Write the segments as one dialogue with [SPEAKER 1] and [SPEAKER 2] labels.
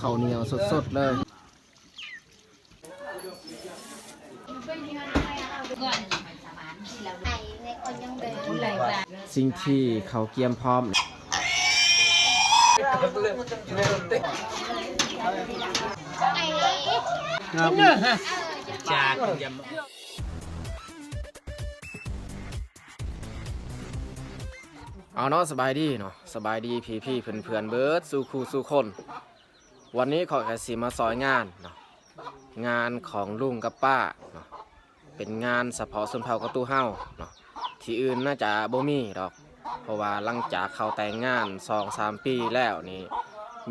[SPEAKER 1] ข้าวเหนียวสดๆเลย สิ่งที่เขาเกียมพร้อม
[SPEAKER 2] จากย
[SPEAKER 1] เอาเนาะสบายดีเนาะสบายดีพี่พี่ๆเพื่อนเพื่อนๆเบิร์ดสู่ครูสู่คน วันนี้ขอแค่สีมาซอยงานเนาะงานของลุงกับป้าเนาะเป็นงานเฉพาะส่วนเผ่ากระตู้เฮาเนาะที่อื่นน่าจะบ่มีดอก เพราะว่าหลังจากเขาแต่งงานสองสามปีแล้วนี่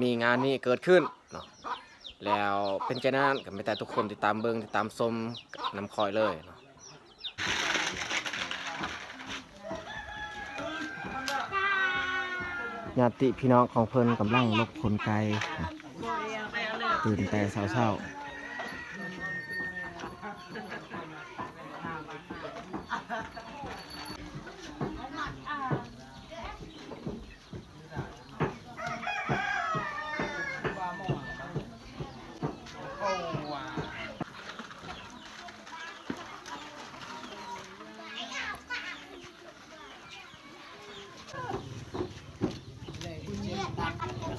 [SPEAKER 1] มีงานนี้เกิดขึ้นเนาะแล้วเป็นใจนั้นก็ไม่แต่ทุกคนติดตามเบิงติดตามชมนำคอยเลยเนาะญาติพี่น้องของเพิ่นกำลังลบขนไก่นะ ตื่นแต่เช้าๆ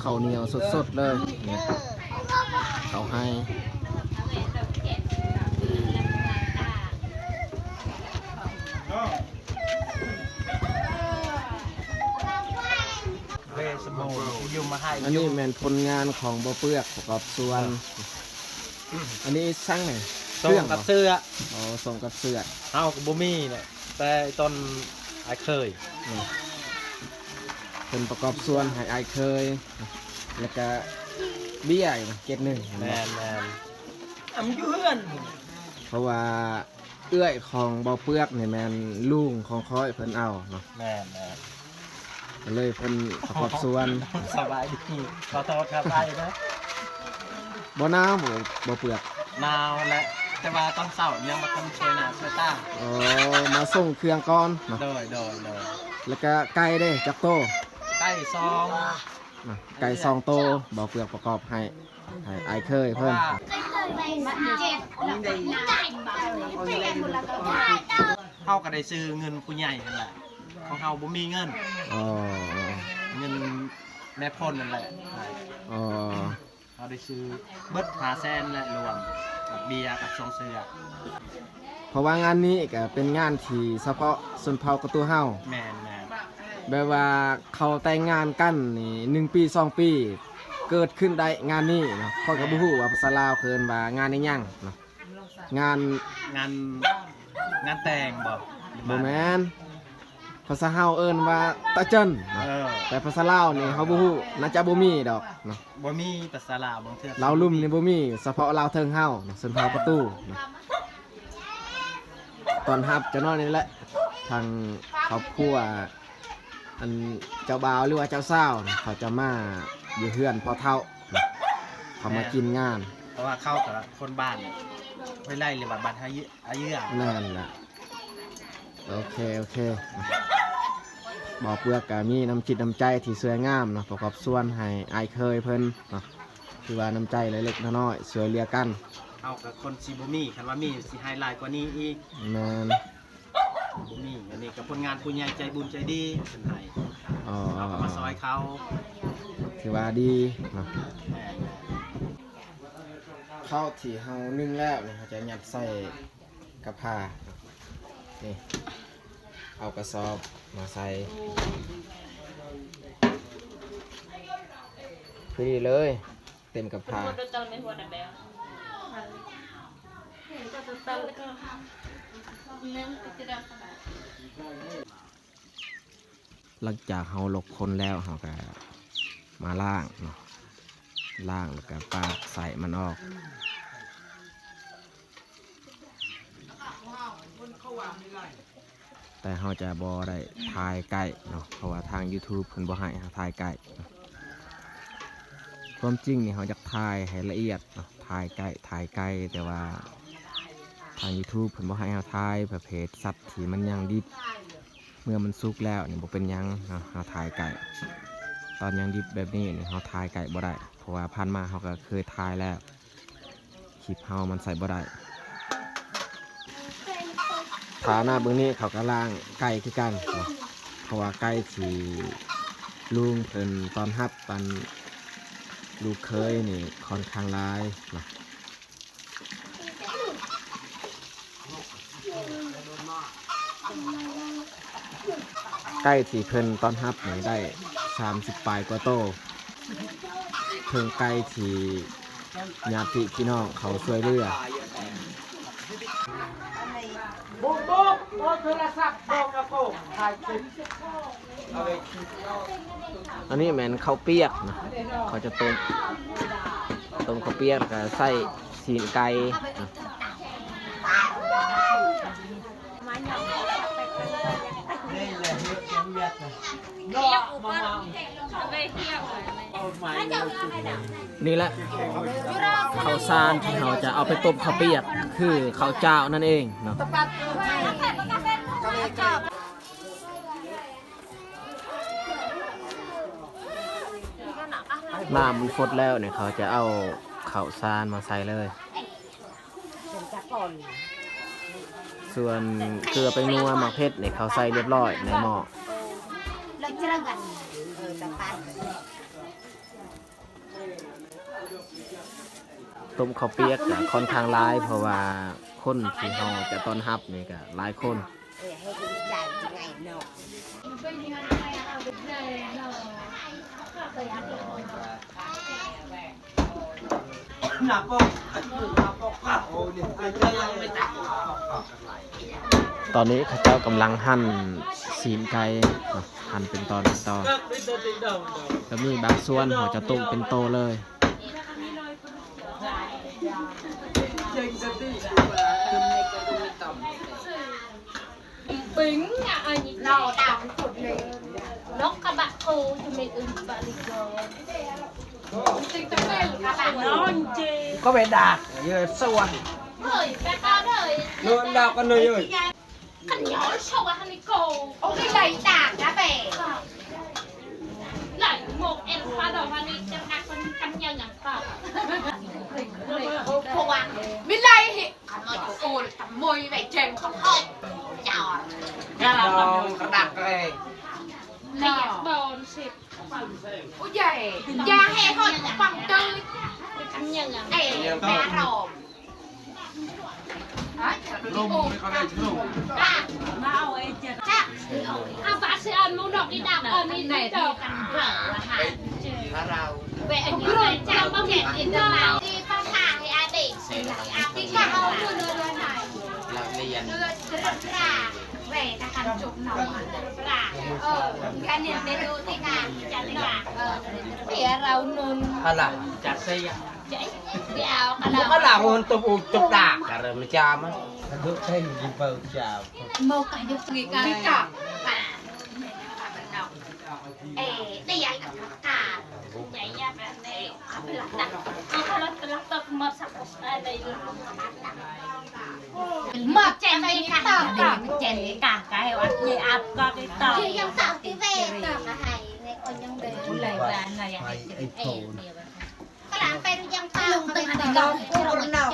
[SPEAKER 1] ข้าวเหนียวสดๆเลยนี่ เขาให้ำ
[SPEAKER 2] เวสมูยุมมาให้
[SPEAKER 1] อันนี้แมนผลงานของบ่เปื้อกประกอบส่วน อันนี้สร้างไหน
[SPEAKER 2] ส่งกับเสื้อ
[SPEAKER 1] อ๋อส่งกับเสื้อ
[SPEAKER 2] เฮากับบ่มีเนี่ยแต่ต้นไอเคย
[SPEAKER 1] นี่เป็นประกอบส่วนให้อายเคย แล้วก็ เบี้ยอีกเกตหนึ่งเห็น
[SPEAKER 2] แม
[SPEAKER 1] บ่
[SPEAKER 2] นแมนอำยืน
[SPEAKER 1] เพราะว่าเอื้อยของบ่เปื้อกนี่แมนลุงของคอยเพิ่นเอาเนาะ
[SPEAKER 2] แมนแมน
[SPEAKER 1] ก็เลยเพิ่นประกอบส่วน
[SPEAKER 2] สบายดีขอโทษครับไปนะ
[SPEAKER 1] บ่หนาวบ่บ่เปื้อก
[SPEAKER 2] หนาวและแต่ว่าตอนเช้ายังมาทำช่วยหน้าช่วยตา
[SPEAKER 1] อ๋อมาส่งเครื่องก่อนเนาะ
[SPEAKER 2] โดยโดยโดย
[SPEAKER 1] แล้วก็ไก่เด้จักโต
[SPEAKER 2] ใกล้ซอง
[SPEAKER 1] อะไก่ซองโตบ่เปลือกประกอบให้ให้ไอายเคยเพิ่น
[SPEAKER 2] ว่าเฮาก็ได้ซื้อเงินผู้ใหญ่นั่นแหละของเฮาบ่มีเงิน
[SPEAKER 1] อ๋อ
[SPEAKER 2] เงินแม่พ่นนั่นแหละ
[SPEAKER 1] อ๋อ
[SPEAKER 2] เขาได้ซื้อเบิดหาแซนและรวมกับเบียร์กับซองเสือ
[SPEAKER 1] เพราะว่างานนี้ก็เป็นงานที่เฉพาะชนเผ่ากระตัวเฮา
[SPEAKER 2] แมนแมน
[SPEAKER 1] แบบว่าเขาแต่งงานกันนี่หนึ่งปีสองปี เกิดขึ้นได้งานนี้เนาะข้อยก็บ่ฮู้ว่าภาษาลาวเคินว่างานนี้ยังเนาะงาน
[SPEAKER 2] งานงานแต่งบ่
[SPEAKER 1] บ่แม่นภาษาเฮาเอิ้นว่าตะเจิน
[SPEAKER 2] เอ
[SPEAKER 1] เนาะ
[SPEAKER 2] อ
[SPEAKER 1] แต่ภาษาลาวนี่เฮาบ่ฮู้น่าจะบ่มีดอกเนาะ
[SPEAKER 2] บ่มีภาษาลาวบางเทื่อ
[SPEAKER 1] ลาวลุ่มนี่บ่มีเฉพาะลาวเทิงเฮาเนาะชนเผ่าประตูเนาะตอนรับเจะนอนนี่แหละทางครอบครัว อันเจ้าบ่าวหรือว่าเจ้าสาวน่ะเขาจะมาอยู่เฮือนพอเท่าน่ะเขามากินงาน
[SPEAKER 2] เพราะว่าเข้ากับคนบ้านไว้ไล่หรือว่าบ้านอายุอายุอะ
[SPEAKER 1] นั่นแหละโอเคโอเคบอกเปลือกกามีน้ำจิตน้ำใจที่สวยงามเนาะประกอบส่วนให้อายเคยเพิ่นเนาะคือว่าน้ำใจเล็กๆน้อยๆสวยเรียกัน
[SPEAKER 2] เอากับคนซีบ่มีคันว่ามีสิไฮไลท์กว่านี้อีก
[SPEAKER 1] แม น
[SPEAKER 2] บ่มีอันนี้กับผลงานผู้ใหญ่ใจบุญใจดีเป็นไห้
[SPEAKER 1] อ๋อ
[SPEAKER 2] เอาก็มาซอยเขา
[SPEAKER 1] ถือว่าดีเนาะ
[SPEAKER 2] แม่น
[SPEAKER 1] ข้าวที่เฮานึ่งแล้วนี่เขาจะยัดใส่กระพานี่เอากระสอบมาใส่พอดีเลย เต็มกระพาหลั หลังจากเฮาหลบคนแล้วเฮาก็มาล่างเนาะล่างแล้วก็ปาใส่มันออกแต่เฮาจะบ่ได้ถ่ายใกล้เนาะเพราะว่าทาง YouTube เพิ่นบ่ให้เฮาถ่ายใกล้เนาะความจริงนี่เฮาอยากถ่ายให้ละเอียดเนาะถ่ายใกล้ถ่ายไกลแต่ว่า ทาง YouTube เพิ่นบ่ให้เฮาถ่ายประเภทสัตว์ที่มันยังดิบ เมื่อมันสุกแล้วนี่บ่เป็นยังเนาะเฮาถ่ายไก่ ตอนยังดิบแบบนี้เนี่เขาทายไก่บ่ได้ เพราะว่าพันมาเขาก็เคยทายแล้วคลิปเฮามันใส่บ่ได้ฐาหน้าเบื้องนี้เขาก็ล่างไก่คือกัน เพราะว่าไก่ที่ลุงเป็นตอนฮับปันลูกเคยนี่ค่อนข้างร้ายนะ ไก่ที่เพิ่นตอนฮับนี่ได้30ปลายกว่าโตเพิ่งไก่ที่ญาติพี่น้องเขาช่วยเหลือ
[SPEAKER 2] บุกบุกโทรโทรศัพท์บอกกระโปงถ่ายคลิป
[SPEAKER 1] อันนี้แมนข้าวเปียกนะเขาจะต้มต้มข้าวเปียกกับไส้สีนไก่นะ
[SPEAKER 2] นี่แหละเฮ็ดยังเวียดนะรอมาเนี่
[SPEAKER 1] แหละข้าวสารที่เขาจะเอาไปต้มข้าวเปียกคือข้าวเจ้านั่นเองเนาะน้ำมันฟดแล้วเนี่ยเขาจะเอาข้าวสารมาใส่เลยส่วนเกลือไปนัวหมักเพชรเนี่ยเขาใส่เรียบร้อยในหม้อ
[SPEAKER 3] Lagi cerang kan? Eh, tempat.
[SPEAKER 1] ต้มข้าวเปียกจะค่อนข้างร้ายเพราะว่าคนที่เขาจะต้อนรับนี่ก็หลายคน
[SPEAKER 2] หนักปอกหนักปอกโอ้ยไอ้เจ้ายังไม่ตัก
[SPEAKER 1] ตอนนี้เขาเจ้ากำลังหั่นสีนไก่เนาะหั่นเป็นตอนเป็นตอน
[SPEAKER 2] ก็ไม่ตัวติดดาว
[SPEAKER 1] แล้วมีบางส่วนเขาจะต้มเป็นโตเลย
[SPEAKER 2] เจงสติ
[SPEAKER 4] bính nhà ai nhỉ lò đào cột này nó các bạn cô cho mình ứng bạn đi rồi tình tâm đây là các bạn nó chê
[SPEAKER 2] ก็ไปดักเยอะส่วน
[SPEAKER 4] thời các con thời
[SPEAKER 2] โดนดาวกันเลยเอ้ย
[SPEAKER 4] Thằng sâu à hắn cầu
[SPEAKER 3] ông cái lấy đà cá bè.
[SPEAKER 4] Lấy một em phá đầu hắn đi Chẳng ạc con cắm nhau nhắn phá
[SPEAKER 3] Không à. Biết lấy thì Hắn nói chú cô được tắm môi vậy chèm không không Chào
[SPEAKER 2] Gà lòng Gà đặc
[SPEAKER 4] rồi Lẹo bồn xịt.
[SPEAKER 3] Ôi dày Gia hè thôi Bằng tư.
[SPEAKER 4] Cắm nhau nhắn
[SPEAKER 3] Ê dạ, dạ. Đá rộp Đấy,
[SPEAKER 2] ลมไม่เขาได้ชุ่ม
[SPEAKER 3] chắc.
[SPEAKER 4] à bà sẽ ăn món đọc đi đạp ở đi này thì cần vợ là hại
[SPEAKER 2] ถ้าเรา
[SPEAKER 4] vậy anh nhớ này chào bác đẹp in đâu nào
[SPEAKER 3] Đi phong thả thì ai để xử lý áp đi cả hầu đưa đưa đưa này.
[SPEAKER 2] เราเรียน
[SPEAKER 3] Đưa đưa ra. Về ta hành chụp nóng ra. Ờ, cái niệm để đưa thế nào, chả lấy là. Ờ, phía rau nôn
[SPEAKER 2] อะไรจั ดเสีย
[SPEAKER 3] chạy. Đi áo cả
[SPEAKER 2] มัน
[SPEAKER 3] đầu.
[SPEAKER 2] ก็หลังมันตุบอุตุบดากอะไรมันจามันทุกเส้นยิบเปิดจาม
[SPEAKER 3] Màu cả được người cả. Biết cả. Và. Ê, đi ai cả cả.
[SPEAKER 4] vậy nha bạn này không lắc lắc tật mập sặc ở đây
[SPEAKER 3] Mập chèn về cả tờ cả. Chèn về cả.
[SPEAKER 4] cả cái ăn như áp có cái tờ
[SPEAKER 3] Thì dòng tạo tí về tờ mà hay. Này còn dòng về.
[SPEAKER 4] Này là này
[SPEAKER 2] ไอ้โถน
[SPEAKER 3] Có làm về dòng tạo mà bên tờ gông. Cô nào.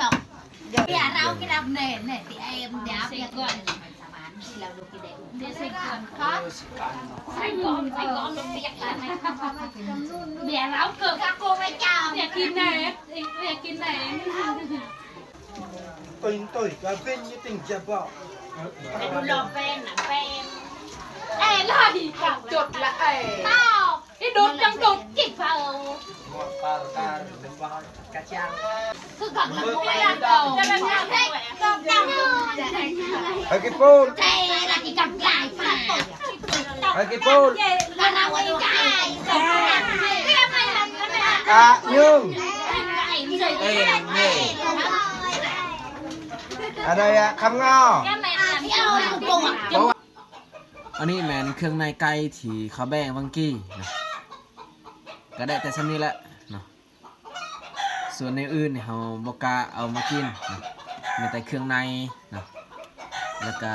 [SPEAKER 3] Thì à rau cái đầm nền này thì em đáp
[SPEAKER 4] Sẽ
[SPEAKER 3] nhận
[SPEAKER 4] gọi.
[SPEAKER 3] Thì làm được cái đẹp.
[SPEAKER 4] đi sinh con
[SPEAKER 3] Có.
[SPEAKER 4] Sài Gòn, Sài Gòn nó biệt là này Bẻ láo cực
[SPEAKER 3] Các cô phải chào.
[SPEAKER 4] Bẻ kín này, bẻ kín này
[SPEAKER 2] ตุยตุยก็เป็นยี่ติ่งจะบอก
[SPEAKER 4] Để đu lò ven là ven
[SPEAKER 3] Ê, lại cả chuột là ê.
[SPEAKER 4] Tao, cái đốt trong đốt kịp vào
[SPEAKER 2] ปลาตา เป็นปลากระชัง
[SPEAKER 3] Cứ gần là cô phải làm đầu.
[SPEAKER 4] Cho nên là
[SPEAKER 3] Thế, con đau.
[SPEAKER 2] ไอ้กี่ปูน
[SPEAKER 3] Đây là chỉ cầm lại phải tổ
[SPEAKER 2] ไอ้กี่ปูน
[SPEAKER 3] là nào ấy cái cái em này làm cái này
[SPEAKER 2] อะยุ่ง
[SPEAKER 4] Cái
[SPEAKER 2] เอ้ย
[SPEAKER 4] này
[SPEAKER 2] นี่อะไรอะคำงอ
[SPEAKER 4] Cái này
[SPEAKER 3] à
[SPEAKER 4] là
[SPEAKER 3] thì ơi bụng
[SPEAKER 2] เพราะว่า
[SPEAKER 1] อันนี้แมนเครื่องในไก่ที่เขาแบ่งวังกี้นะ ก็ได้แต่ซ้ำนี้แหละเนาะส่วนในอื่นเนี่ยเขาบอกกล้าเอามากินนะมีแต่เครื่องในนะแล้วก็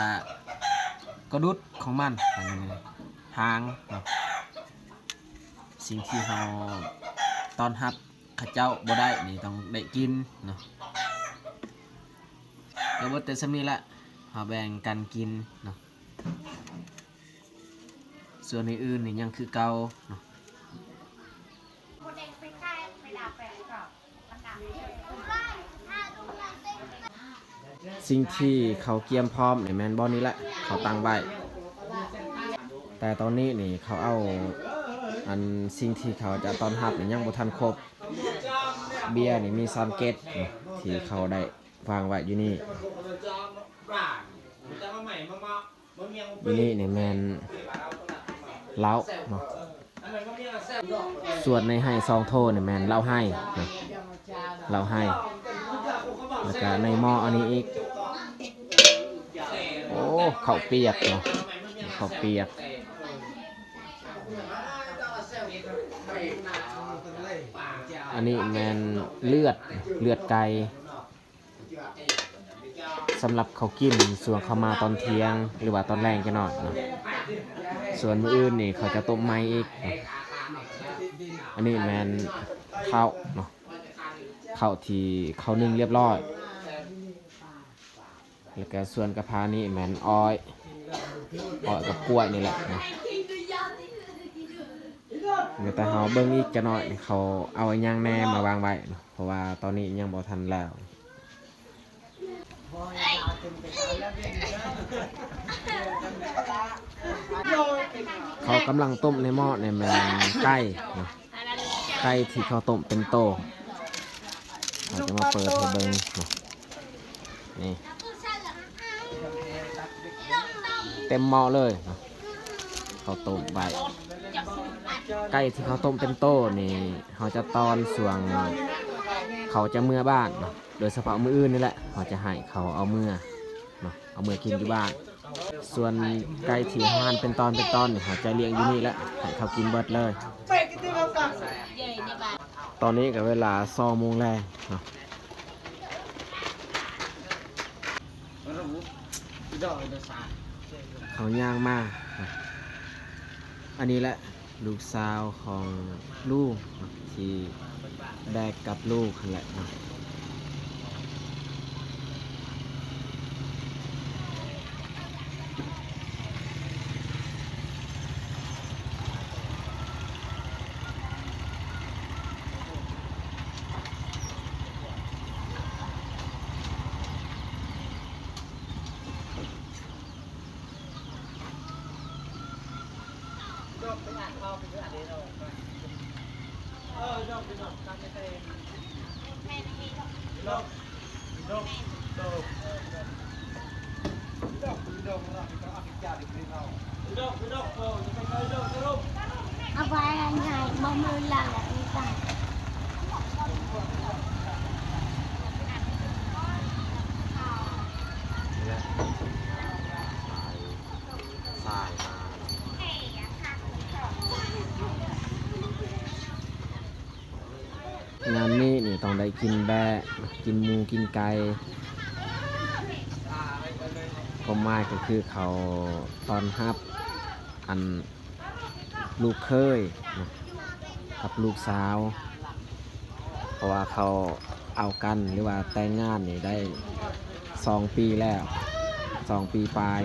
[SPEAKER 1] กระดุดของมันหางเนาะสิ่งที่เราตอนรับข้าเจ้าบ่ได้นี่ต้องได้กินเนาะก็บ่แต่สำนี้แหละเราแบ่งกันกินเนาะส่วนในอื่นนี่ยังคือเก่าเนาะ สิ่งที่เขาเกียมพร้อมในแมนบอลนี้แหละ เขาตั้งไว้ แต่ตอนนี้นี่เขาเอาอันสิ่งที่เขาจะตอนรับนี่ยังบ่ทันครบ เบียร์นี่มีซอนเกตที่เขาได้วางไว้อยู่นี่อยู่นี่นี่แมนเล้าเนาะส่วนในให้ซองโทเนี่ยแมนเล่าให้เล่าให้แล้วก็ในหม้ออันนี้อีก อ้ข้าวเปียกเนาะข้าวเปียกอันนี้แมนเลือดเลือดไก่สำหรับเขากินส่วนเขามาตอนเที่ยง หรือว่าตอนแรงจะหน่อยเนาะส่วนมืออื่นนี่เขาจะต้มไม้อีก อันนี้แมนข้าวเนาะข้าวที่เขานึ่งเรียบร้อย แล้วก็ส่วนกระพานี่แมนอ้อยอ้อยกับกล้วยนี่แหละนะเดี๋ยวแต่เขาเบิ้งอีกจะหน่อยเขาเอาไอ้ย่างแน่มาวางไว้เนาะเพราะว่าตอนนี้ยังบ่ทันแล้วเขากำลังต้มในหม้อในแมนไก่นะไก่ที่เขาต้มเป็นโตเราจะมาเปิดให้เบิ้งนะนี่ เต็มหม้อเลยเนาะเขาต้มใบไก่ที่เขาต้มเป็นโต้นี่เขาจะตอนส่วง เขาจะเมื่อบ้านเนาะโดยเฉพาะมืออื่นนี่แหละเขาจะให้เขาเอาเมื่อเนาะเอาเมื่อกินอยู่บ้าน ส่วนไก่ที่ห่านเป็นตอนเป็นตอนเขาจะเลี้ยงอยู่นี่แหละให้เขากินเบิดเลย ตอนนี้กับเวลาซอโมงแรงเนาะเขาย่างมาก อันนี้แหละลูกสาวของลูกที่แบกกับลูกนั่นแหละ เนาะ
[SPEAKER 4] เอาไว้ง่ายๆบ่มือหลังนี่ตา
[SPEAKER 1] นี่แหละสายมางานนี้นี่ต้องได้ กินแบะกินหมูกินไก่ก็มากก็คือเขาตอนฮับอันลูกเคยนะกับลูกสาว เพราะว่าเขาเอากันหรือว่าแต่งงานนี่ได้สองปีแล้วสองปีปลาย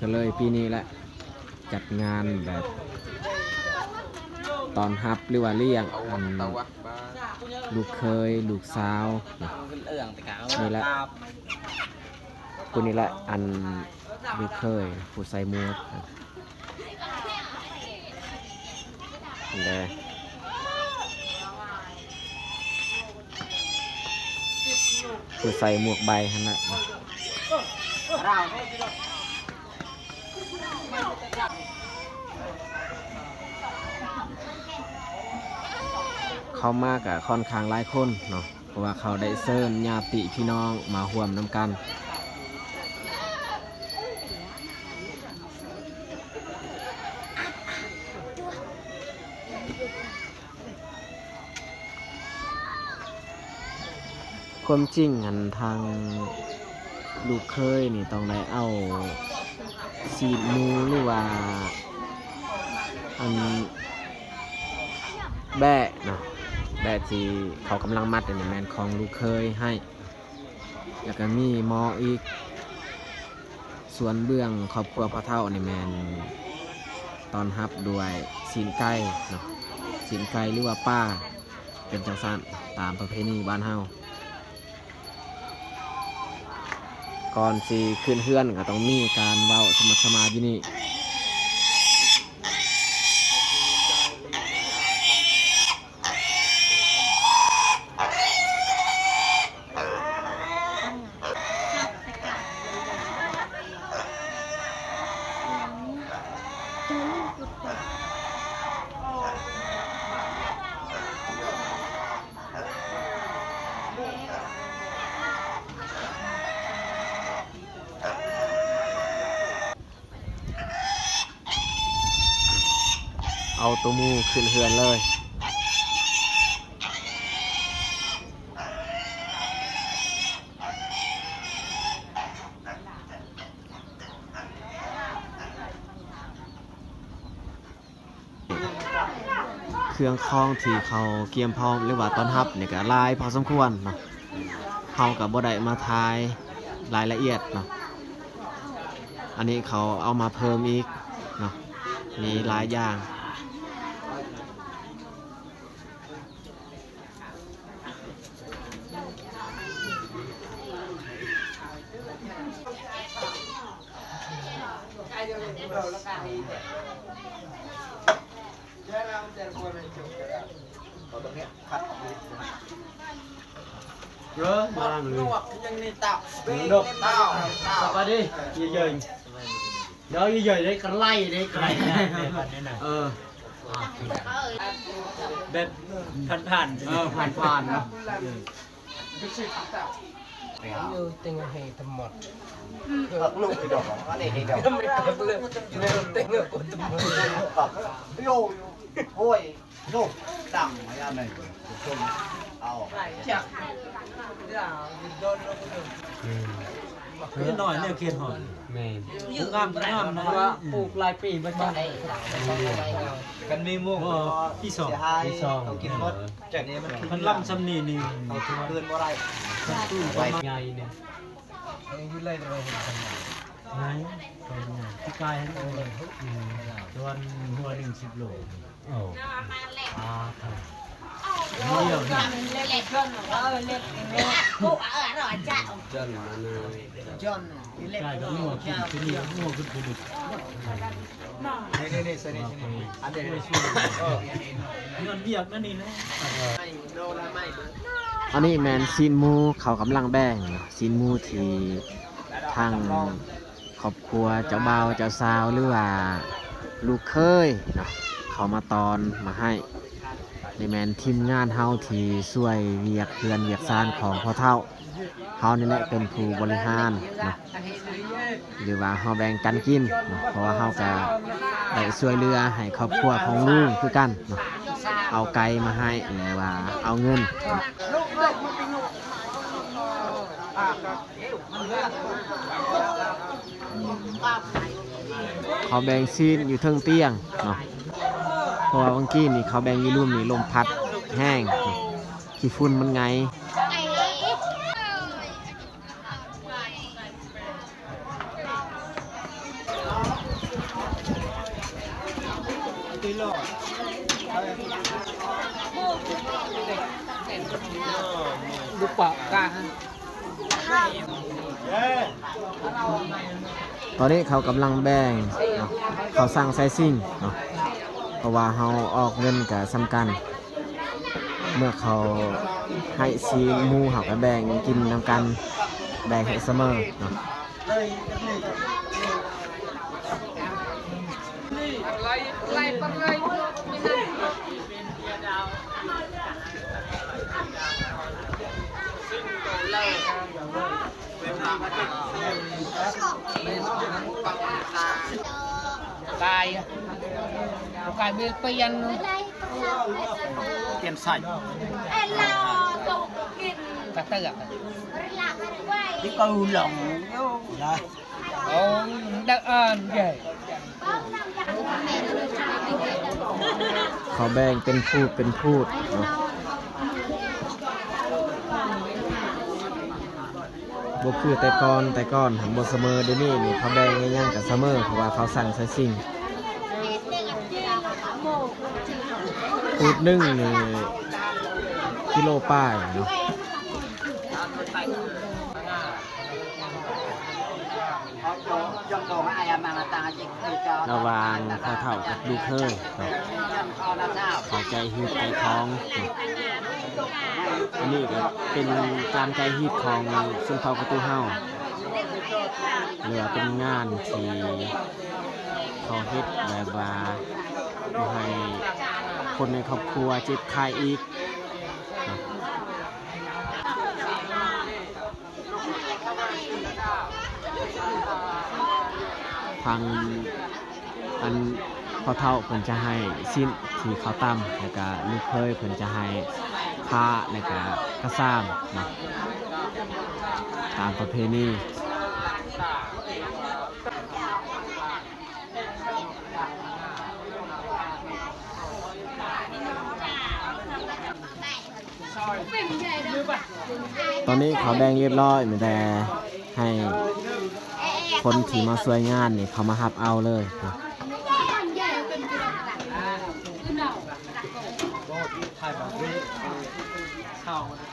[SPEAKER 1] ก็เลยปีนี้แหละจัดงานแบบ ตอนฮับหรือว่าเลี้ยงอันลูกเคยลูกสาวนะนี่แหละกูนี่แหละอันลูกเคยผู้ใส่หมวกนะนี่แหละผู้ใส่หมวกใบฮันนะเเขามากอะค่อนข้างหลายคนเนาะเพราะว่าเขาได้เซิร์นญาติพี่น้องมาห่วมน้ำกันความจริงอันทางลูกเคยนี่ต้องได้เอาสีดมูหรือว่าอันแบะเนาะ แบะที่เขากำลังมัดเนี่ยแมนของลูกเคยให้ แล้วก็มีมออีก ส่วนเบื้องครอบครัวพ่อเท่านี่แมนตอนรับด้วยสินไก่เนาะสินไก่หรือว่าป้า เป็นจังสันตามประเพณีบ้านเฮาก่อนสีขึ้นเฮือนก็ต้องมีการเว้าสมัครสมาอยู่นี่ ตัวมูขึ้นเฮือนเลย เครื่องคล้องที่เขาเกียมพร้อมหรือว่าตอนรับเนี่ยก็ลายพอสมควรเนาะเฮากับบ่ได้มาทายรายละเอียดเนาะอันนี้เขาเอามาเพิ่มอีกเนาะมีหลายอย่าง
[SPEAKER 5] เยอะมากเลย
[SPEAKER 6] ยังนี่ tạo
[SPEAKER 5] ดก
[SPEAKER 6] tạo
[SPEAKER 5] สบายดีเยอะๆเดี๋ยวเยอะๆได้กันไล่ได้ไกลเออ
[SPEAKER 6] แบบผ่าน
[SPEAKER 5] เออผ่านผ่านๆเนาะ
[SPEAKER 6] như tình hệ thầm một
[SPEAKER 3] Thật luôn thì đỏ nó để đi đâu
[SPEAKER 6] mới cực lực nếu tình ở của thầm một
[SPEAKER 3] Vô Thôi Vô Đằng mấy anh này Chung Ao
[SPEAKER 6] chắc là đôn nó có được
[SPEAKER 5] นี่ หน่อยเนี่ยเคียนหอยแม่งามงามนะว่าปลูกลายปีมาจาก
[SPEAKER 3] Cần mi mua
[SPEAKER 5] ที่สอง
[SPEAKER 3] hai
[SPEAKER 5] ที่สอง
[SPEAKER 3] Tao kiếm mất Chạy này มัน
[SPEAKER 5] มันล่ำซ้ำนี่นี่
[SPEAKER 3] Tao kiếm cơn bao đây
[SPEAKER 5] ตู้ประมาณใหญ่เนี่ย
[SPEAKER 6] như đây là hình thầm
[SPEAKER 5] ไงเป็นไงที่กายให้ดูเลยตัวนหัวหนึ่งสิบโลโอ้อาครับ
[SPEAKER 1] อันนี้แมนซีนมูเขากำลังแบ่งซีนมูที่ทางครอบครัวเจ้าบ่าวเจ้าสาวหรือว่าลูกเคยเนาะเขามาตอนมาให้ นแมนทีมงานเฮาที่ช่วยเวียกเพื่อนเวียกซานของพ่อเท่าเฮานี่แหละเป็นผู้บริหารเนาะหรือว่าเฮาแบ่งกันกินเนาะเพราะว่าเฮาก็ได้ช่วยเหลือให้ครอบครัวของลุงคือกันเนาะเอาไก่มาให้หรือว่าเอาเงินเขาแบ่งซีนอยู่เทิงเตียงเนาะ ราะว่าบางกี้นี่เขาแบ่งยู่รุ่มนี่ลมพัดแห้งขี้ฝุ่นมันไง
[SPEAKER 6] lúc bọc ca
[SPEAKER 1] ตอนนี้เขากำลังแบ่งเนาะเขาสร้างไซซิ่งเนาะ เพราะว่าเขาออกเงินกับสำคัญเมื่อเขาให้ซีมูเขาก็แบ่งกินนำกันแบ่งให้เสมอเนาะ
[SPEAKER 6] cài cài bê bê ăn
[SPEAKER 3] Tiền sạch
[SPEAKER 6] cà tơ à
[SPEAKER 3] Cái câu lòng Đây
[SPEAKER 6] ồ đất ơn vậy
[SPEAKER 1] เขาแบ่งเป็นพูดเป็นพูดเนาะบ่คือแต่ก่อนแต่ก่อนหันบ่เสมอเดี๋ยวนี้นี่เขาแบ่งง่ายๆกับเสมอเพราะว่าเขาสั่งใส่สิ่ง พูดหนึ่งนี่กิโลป้ายเนาะ
[SPEAKER 5] ยังโดนให้อามานาตาจิกคือจอ
[SPEAKER 1] ระวางพ่อเฒ่ากับลูกเคยเนาะ
[SPEAKER 5] คอนาเจ้า
[SPEAKER 1] ขอใจฮีดใจท้อง อันนี้ก็เป็นการใจฮีดของสุนเผาประตูเฮาเหรือเป็นงานที่เขาเฮ็ดแบบว่าให้ คนในครอบครัวเจ็บไข้อีกเนาะทางอันพอเท่าเพิ่นจะให้สิ้นที่เขาตั้มแล้วก็ลูกเคยเพิ่นจะให้ผ้าแล้วก็กระซ้ำนาะตามประเพณี ตอนนี้เขาแบ่งเรียบร้อยมีแต่ให้คนที่มาช่วยงานนี่เขามาหับเอาเลยเนาะ
[SPEAKER 6] ถ่ายแบบนี้เ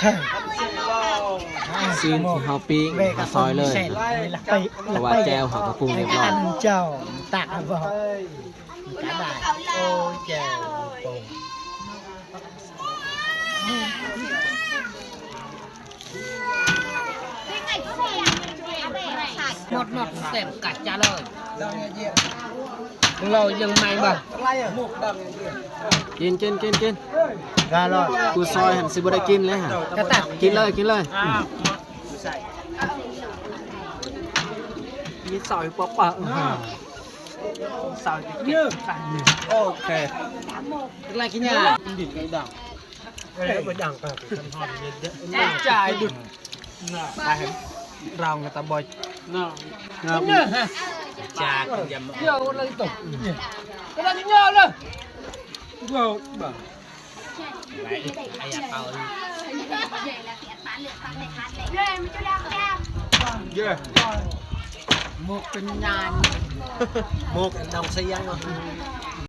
[SPEAKER 6] ช่า
[SPEAKER 1] ซีนที่เฮาปิ้งเฮาซอยเลย
[SPEAKER 2] ไป
[SPEAKER 1] เพราะว่าแจวเขาก็ปรุงเรียบร้อย
[SPEAKER 2] เจ้าตักบอกกระดาษโอ้แจวปง
[SPEAKER 6] หมดหมดเต็มกัดจ้าเลยเรายังไม่แบบ
[SPEAKER 1] กินกินกินกิน
[SPEAKER 2] กาลอด
[SPEAKER 1] กูซอยหันสิบ่ได้กินเลยฮะ
[SPEAKER 2] กระตัก
[SPEAKER 1] กินเลยกินเลย
[SPEAKER 6] มีสอย ป๊อปอะสอยเยอะโอเค
[SPEAKER 1] อะไรกินเนี่ย
[SPEAKER 6] ดินไก่ดังเอ้ยมันดังกันทอดเยอะๆจ่ายดุดไป เห็นเราไงตาบอยน่าเนี่ยฮะจากยำเยอะเ